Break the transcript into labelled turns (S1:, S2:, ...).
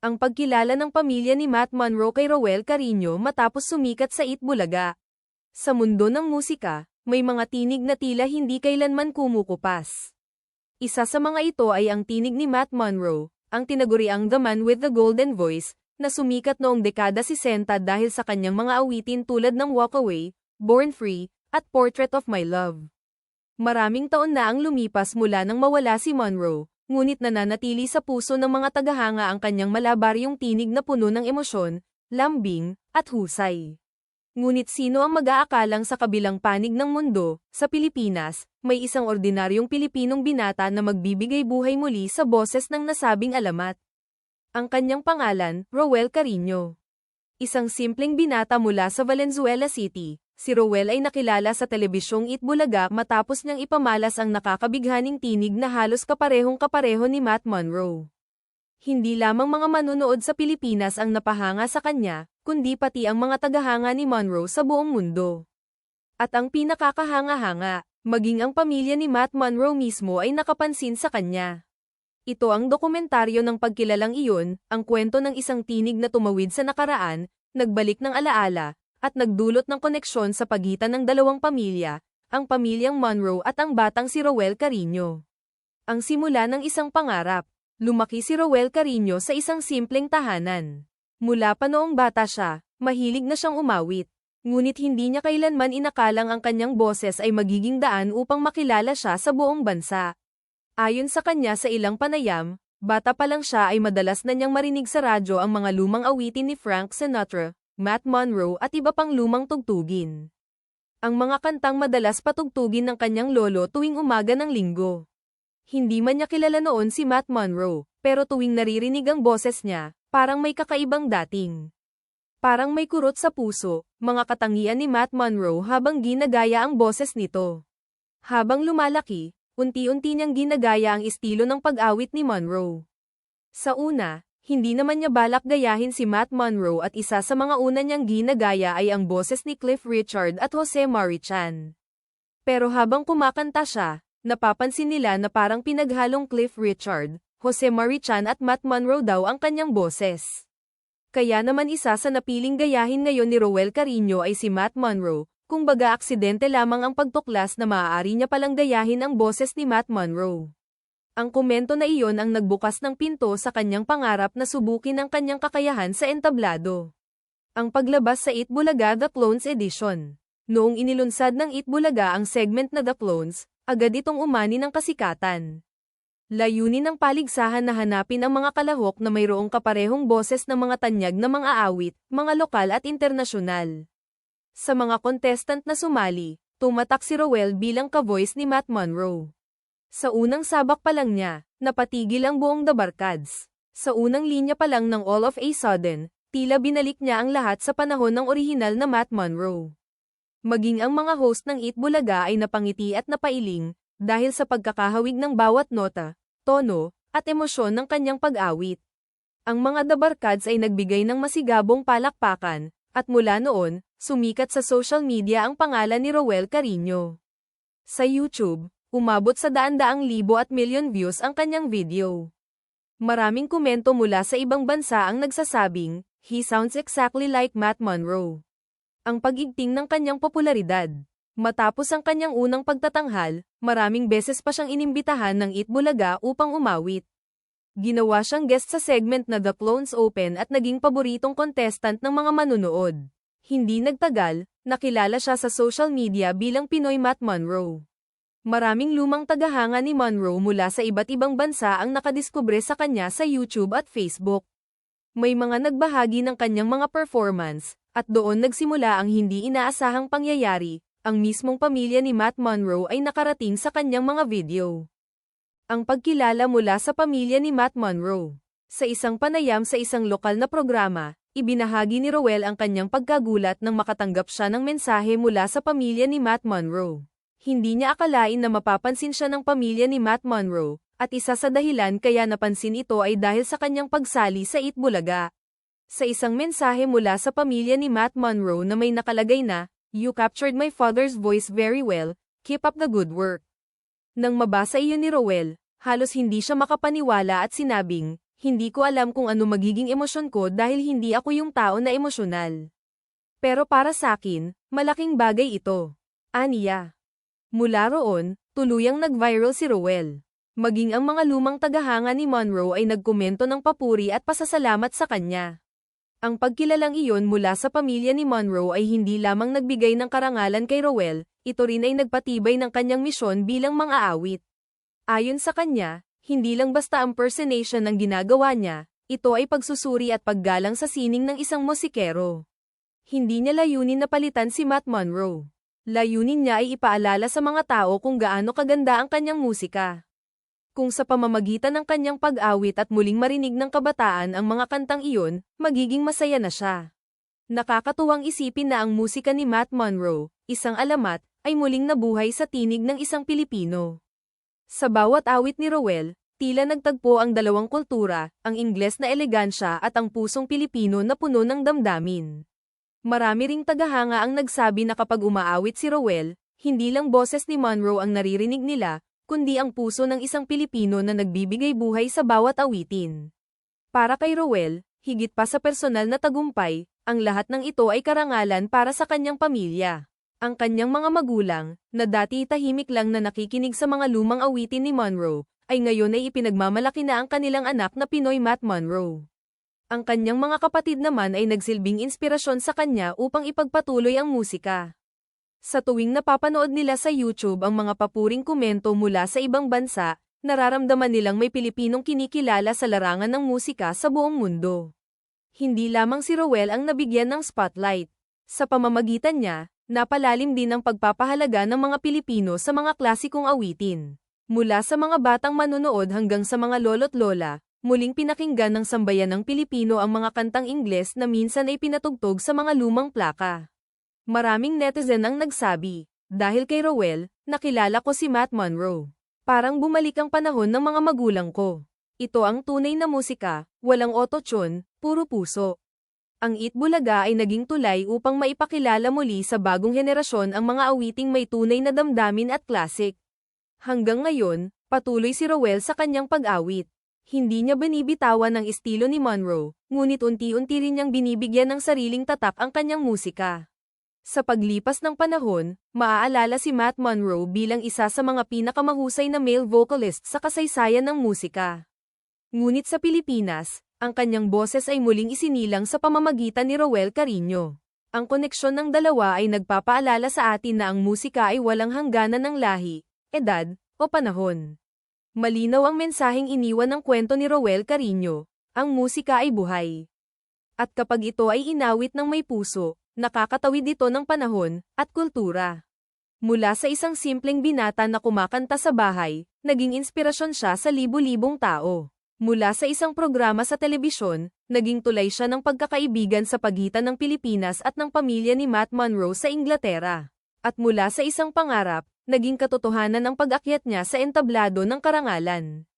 S1: Ang pagkilala ng pamilya ni Matt Monroe kay Rowel Carino matapos sumikat sa Itbulaga. Sa mundo ng musika, may mga tinig na tila hindi kailanman kumukupas. Isa sa mga ito ay ang tinig ni Matt Monroe, ang tinaguriang The Man with the Golden Voice, na sumikat noong dekada 60 dahil sa kanyang mga awitin tulad ng Walk Away, Born Free, at Portrait of My Love. Maraming taon na ang lumipas mula nang mawala si Monroe, ngunit nananatili sa puso ng mga tagahanga ang kanyang malabaryong tinig na puno ng emosyon, lambing, at husay. Ngunit sino ang mag-aakalang sa kabilang panig ng mundo, sa Pilipinas, may isang ordinaryong Pilipinong binata na magbibigay buhay muli sa boses ng nasabing alamat. Ang kanyang pangalan, Rowel Carino. Isang simpleng binata mula sa Valenzuela City, si Rowel ay nakilala sa telebisyong Itbulaga matapos niyang ipamalas ang nakakabighaning tinig na halos kaparehong kapareho ni Matt Monroe. Hindi lamang mga manunood sa Pilipinas ang napahanga sa kanya, kundi pati ang mga tagahanga ni Monroe sa buong mundo. At ang pinakakahanga-hanga, maging ang pamilya ni Matt Monroe mismo ay nakapansin sa kanya. Ito ang dokumentaryo ng pagkilalang iyon, ang kwento ng isang tinig na tumawid sa nakaraan, nagbalik ng alaala, at nagdulot ng koneksyon sa pagitan ng dalawang pamilya, ang pamilyang Monroe at ang batang si Rowel Carino. Ang simula ng isang pangarap, lumaki si Rowel Carino sa isang simpleng tahanan. Mula pa noong bata siya, mahilig na siyang umawit. Ngunit hindi niya kailanman inakalang ang kanyang boses ay magiging daan upang makilala siya sa buong bansa. Ayon sa kanya sa ilang panayam, bata pa lang siya ay madalas na niyang marinig sa radyo ang mga lumang awitin ni Frank Sinatra, Matt Monroe at iba pang lumang tugtugin. Ang mga kantang madalas patugtugin ng kanyang lolo tuwing umaga ng linggo. Hindi man niya kilala noon si Matt Monroe, pero tuwing naririnig ang boses niya, parang may kakaibang dating. Parang may kurot sa puso, mga katangian ni Matt Monroe habang ginagaya ang boses nito. Habang lumalaki, unti-unti niyang ginagaya ang estilo ng pag-awit ni Monroe. Sa una, hindi naman niya balak gayahin si Matt Monroe at isa sa mga una niyang ginagaya ay ang boses ni Cliff Richard at Jose Marichan. Pero habang kumakanta siya, napapansin nila na parang pinaghalong Cliff Richard, Jose Marichan at Matt Monroe daw ang kanyang boses. Kaya naman isa sa napiling gayahin ngayon ni Rowel Carino ay si Matt Monroe, kung baga aksidente lamang ang pagtuklas na maaari niya palang gayahin ang boses ni Matt Monroe. Ang komento na iyon ang nagbukas ng pinto sa kanyang pangarap na subukin ang kanyang kakayahan sa entablado. Ang paglabas sa Itbulaga The Clones Edition. Noong inilunsad ng Itbulaga ang segment na The Clones, agad itong umani ng kasikatan. Layunin ng paligsahan na hanapin ang mga kalahok na mayroong kaparehong boses ng mga tanyag na mga awit, mga lokal at internasyonal. Sa mga contestant na sumali, tumatak si Rowell bilang ka-voice ni Matt Monroe. Sa unang sabak pa lang niya, napatigil ang buong The Barkads. Sa unang linya pa lang ng All of a Sudden, tila binalik niya ang lahat sa panahon ng orihinal na Matt Monroe. Maging ang mga host ng Eat Bulaga ay napangiti at napailing, dahil sa pagkakahawig ng bawat nota, tono, at emosyon ng kanyang pag-awit. Ang mga dabarkads ay nagbigay ng masigabong palakpakan, at mula noon, sumikat sa social media ang pangalan ni Rowel Carino. Sa YouTube, umabot sa daan-daang libo at milyon views ang kanyang video. Maraming komento mula sa ibang bansa ang nagsasabing, he sounds exactly like Matt Monroe. Ang pagigting ng kanyang popularidad. Matapos ang kanyang unang pagtatanghal, maraming beses pa siyang inimbitahan ng Itbulaga upang umawit. Ginawa siyang guest sa segment na The Clones Open at naging paboritong contestant ng mga manunood. Hindi nagtagal, nakilala siya sa social media bilang Pinoy Matt Monroe. Maraming lumang tagahanga ni Monroe mula sa iba't ibang bansa ang nakadiskubre sa kanya sa YouTube at Facebook. May mga nagbahagi ng kanyang mga performance, at doon nagsimula ang hindi inaasahang pangyayari, ang mismong pamilya ni Matt Monroe ay nakarating sa kanyang mga video. Ang pagkilala mula sa pamilya ni Matt Monroe. Sa isang panayam sa isang lokal na programa, ibinahagi ni Rowell ang kanyang pagkagulat nang makatanggap siya ng mensahe mula sa pamilya ni Matt Monroe. Hindi niya akalain na mapapansin siya ng pamilya ni Matt Monroe, at isa sa dahilan kaya napansin ito ay dahil sa kanyang pagsali sa Itbulaga. Sa isang mensahe mula sa pamilya ni Matt Monroe na may nakalagay na, You captured my father's voice very well, keep up the good work. Nang mabasa iyon ni Rowell, halos hindi siya makapaniwala at sinabing, hindi ko alam kung ano magiging emosyon ko dahil hindi ako yung tao na emosyonal. Pero para sa akin, malaking bagay ito. Aniya. Mula roon, tuluyang nag-viral si Rowell. Maging ang mga lumang tagahanga ni Monroe ay nagkomento ng papuri at pasasalamat sa kanya. Ang pagkilalang iyon mula sa pamilya ni Monroe ay hindi lamang nagbigay ng karangalan kay Rowell, ito rin ay nagpatibay ng kanyang misyon bilang mga awit. Ayon sa kanya, hindi lang basta impersonation ang ginagawa niya, ito ay pagsusuri at paggalang sa sining ng isang musikero. Hindi niya layunin na palitan si Matt Monroe. Layunin niya ay ipaalala sa mga tao kung gaano kaganda ang kanyang musika. Kung sa pamamagitan ng kanyang pag-awit at muling marinig ng kabataan ang mga kantang iyon, magiging masaya na siya. Nakakatuwang isipin na ang musika ni Matt Monroe, isang alamat, ay muling nabuhay sa tinig ng isang Pilipino. Sa bawat awit ni Rowell, tila nagtagpo ang dalawang kultura, ang Ingles na elegansya at ang pusong Pilipino na puno ng damdamin. Marami ring tagahanga ang nagsabi na kapag umaawit si Rowell, hindi lang boses ni Monroe ang naririnig nila, kundi ang puso ng isang Pilipino na nagbibigay buhay sa bawat awitin. Para kay Rowell, higit pa sa personal na tagumpay, ang lahat ng ito ay karangalan para sa kanyang pamilya. Ang kanyang mga magulang, na dati tahimik lang na nakikinig sa mga lumang awitin ni Monroe, ay ngayon ay ipinagmamalaki na ang kanilang anak na Pinoy Matt Monroe. Ang kanyang mga kapatid naman ay nagsilbing inspirasyon sa kanya upang ipagpatuloy ang musika. Sa tuwing napapanood nila sa YouTube ang mga papuring komento mula sa ibang bansa, nararamdaman nilang may Pilipinong kinikilala sa larangan ng musika sa buong mundo. Hindi lamang si Rowell ang nabigyan ng spotlight. Sa pamamagitan niya, napalalim din ang pagpapahalaga ng mga Pilipino sa mga klasikong awitin. Mula sa mga batang manonood hanggang sa mga lolo't lola, muling pinakinggan ng sambayan ng Pilipino ang mga kantang Ingles na minsan ay pinatugtog sa mga lumang plaka. Maraming netizen ang nagsabi, dahil kay Rowell, nakilala ko si Matt Monroe. Parang bumalik ang panahon ng mga magulang ko. Ito ang tunay na musika, walang ototune, puro puso. Ang Itbulaga ay naging tulay upang maipakilala muli sa bagong henerasyon ang mga awiting may tunay na damdamin at classic. Hanggang ngayon, patuloy si Rowell sa kanyang pag-awit. Hindi niya binibitawan ang estilo ni Monroe, ngunit unti-unti rin niyang binibigyan ng sariling tatak ang kanyang musika. Sa paglipas ng panahon, maaalala si Matt Monroe bilang isa sa mga pinakamahusay na male vocalist sa kasaysayan ng musika. Ngunit sa Pilipinas, ang kanyang boses ay muling isinilang sa pamamagitan ni Rowell Carino. Ang koneksyon ng dalawa ay nagpapaalala sa atin na ang musika ay walang hangganan ng lahi, edad, o panahon. Malinaw ang mensaheng iniwan ng kwento ni Rowell Carino, ang musika ay buhay. At kapag ito ay inawit ng may puso, nakakatawid ito ng panahon at kultura. Mula sa isang simpleng binata na kumakanta sa bahay, naging inspirasyon siya sa libu-libong tao. Mula sa isang programa sa telebisyon, naging tulay siya ng pagkakaibigan sa pagitan ng Pilipinas at ng pamilya ni Matt Monroe sa Inglaterra. At mula sa isang pangarap, naging katotohanan ang pag-akyat niya sa entablado ng karangalan.